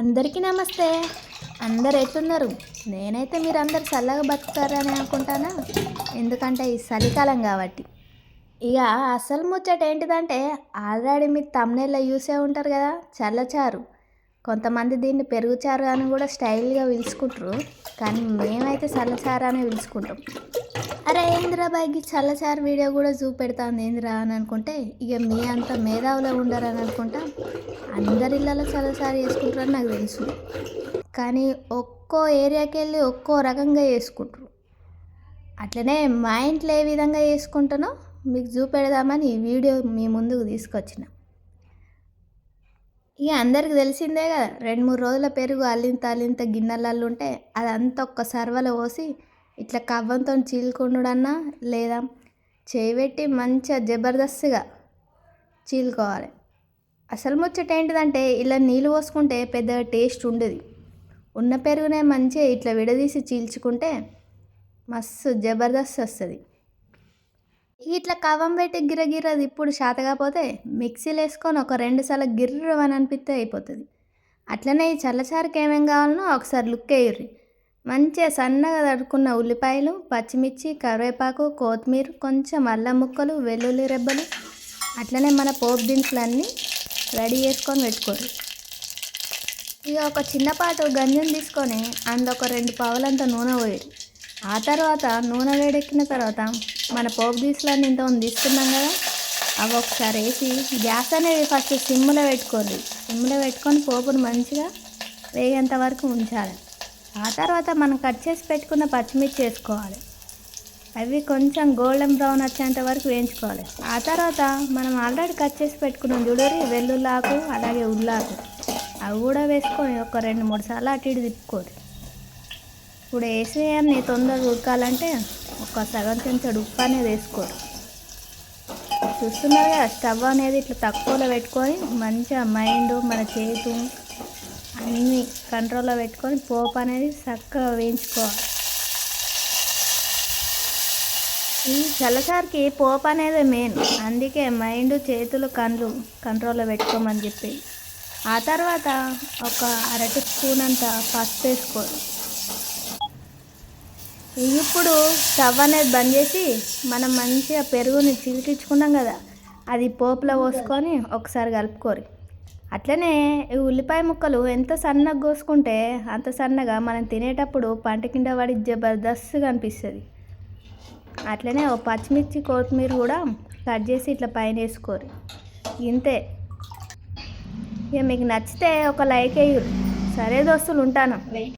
అందరికీ నమస్తే. అందరు ఎట్లున్నారు నేనైతే మీరు అందరు చల్లగా బతుకుతారని అనుకుంటానా? ఎందుకంటే ఈ చలికాలం కాబట్టి. ఇక అసలు ముచ్చట ఏంటిదంటే ఆల్రెడీ మీరు తమ్నేల్లో చూసే ఉంటారు కదా చల్లచారు. కొంతమంది దీన్ని పెరుగుచారు అని కూడా స్టైల్గా పిలుచుకుంటారు. కానీ మేమైతే చల్లచారు అని పిలుచుకుంటాం. అరే ఏంద్రా బాయ్కి చల్లచారు వీడియో కూడా చూపెడతాను ఏందిరా అని అనుకుంటే ఇక మీ అంత మేధావులో ఉండరని అనుకుంటా అందరి ఇళ్ళలో చల్లచారు చేసుకుంటారని నాకు తెలుసు. కానీ ఒక్కో ఏరియాకి వెళ్ళి ఒక్కో రకంగా చేసుకుంటారు అట్లనే మా ఇంట్లో ఏ విధంగా చేసుకుంటానో మీకు చూపెడదామని ఈ వీడియో మీ ముందుకు తీసుకొచ్చిన. ఇక అందరికి తెలిసిందే కదా రెండు మూడు రోజుల పెరుగు అల్లింత అల్లింత గిన్నెలల్లో ఉంటే అదంతా ఒక్క సర్వలో పోసి ఇట్లా కవ్వంతో చీలుకుండుడన్నా లేదా చేయబెట్టి మంచిగా జబర్దస్త్గా చీలుకోవాలి. అసలు ముచ్చట ఏంటిదంటే ఇలా నీళ్ళు పోసుకుంటే పెద్దగా టేస్ట్ ఉండదు. ఉన్న పెరుగునే మంచిగా ఇట్లా విడదీసి చీల్చుకుంటే మస్తు జబర్దస్త్ వస్తుంది. ఇట్లా కవ్వం పెట్టి గిరగిర ఇప్పుడు శాత కాకపోతే మిక్సీలు వేసుకొని ఒక రెండు సార్లు గిర్ర అని అనిపిస్తే అయిపోతుంది. అట్లనే ఈ చల్లచారుకి ఏమేం కావాలనో ఒకసారి లుక్ వేయర్రి మంచిగా సన్నగా తడుకున్న ఉల్లిపాయలు పచ్చిమిర్చి కరివేపాకు కొత్తిమీర కొంచెం అల్లం ముక్కలు వెల్లుల్లి రెబ్బలు అట్లనే మన పోపు దినుసులన్నీ రెడీ చేసుకొని పెట్టుకోరు ఇక ఒక చిన్నపాటు గంజం తీసుకొని అందులో ఒక రెండు పావులంత నూనె పోయారు ఆ తర్వాత నూనె వేడెక్కిన తర్వాత మన పోపు దినుసులన్నీ ఇంతమంది తీసుకున్నాం కదా అవి ఒకసారి వేసి గ్యాస్ అనేది ఫస్ట్ సిమ్లో పెట్టుకోండి సిమ్లో పెట్టుకొని పోపును మంచిగా వేగేంత వరకు ఉంచాలి. ఆ తర్వాత మనం కట్ చేసి పెట్టుకున్న పచ్చిమిర్చి వేసుకోవాలి. అవి కొంచెం గోల్డెన్ బ్రౌన్ వచ్చేంత వరకు వేయించుకోవాలి. ఆ తర్వాత మనం ఆల్రెడీ కట్ చేసి పెట్టుకున్నాం చూడరి వెల్లుల్లాకు అలాగే ఉల్లాకు అవి కూడా వేసుకొని ఒక రెండు మూడు సార్లు అటు ఇటు తిప్పుకోరు ఇప్పుడు వేసి తొందరగా ఉడకాలంటే ఒక సగం చెంచడు ఉప్పు అనేది వేసుకోరు చూస్తున్నారు కదా స్టవ్ అనేది ఇట్లా తక్కువలో పెట్టుకొని మంచిగా మైండ్ మన చేతు అన్నీ కంట్రోల్లో పెట్టుకొని పోపు అనేది చక్కగా వేయించుకోవాలి. ఈ చల్లసారికి పోపు అనేది మెయిన్. అందుకే మైండ్ చేతులు కళ్ళు కంట్రోల్లో పెట్టుకోమని చెప్పి. ఆ తర్వాత ఒక అరటి స్పూన్ అంత పసుపు వేసుకోవాలి. ఇప్పుడు స్టవ్ అనేది బంద్ చేసి మనం మంచిగా పెరుగుని చిలికించుకున్నాం కదా అది పోపులో పోసుకొని ఒకసారి కలుపుకోరు అట్లనే ఈ ఉల్లిపాయ ముక్కలు ఎంత సన్నగా కోసుకుంటే అంత సన్నగా మనం తినేటప్పుడు పంట కింద పడి జబర్దస్త్గా అనిపిస్తుంది. అట్లనే ఓ పచ్చిమిర్చి కొత్తిమీర కూడా కట్ చేసి ఇట్లా పైన వేసుకోరు. ఇంతే. ఇక మీకు నచ్చితే ఒక లైక్ వేయరు సరే దోస్తులు ఉంటాను.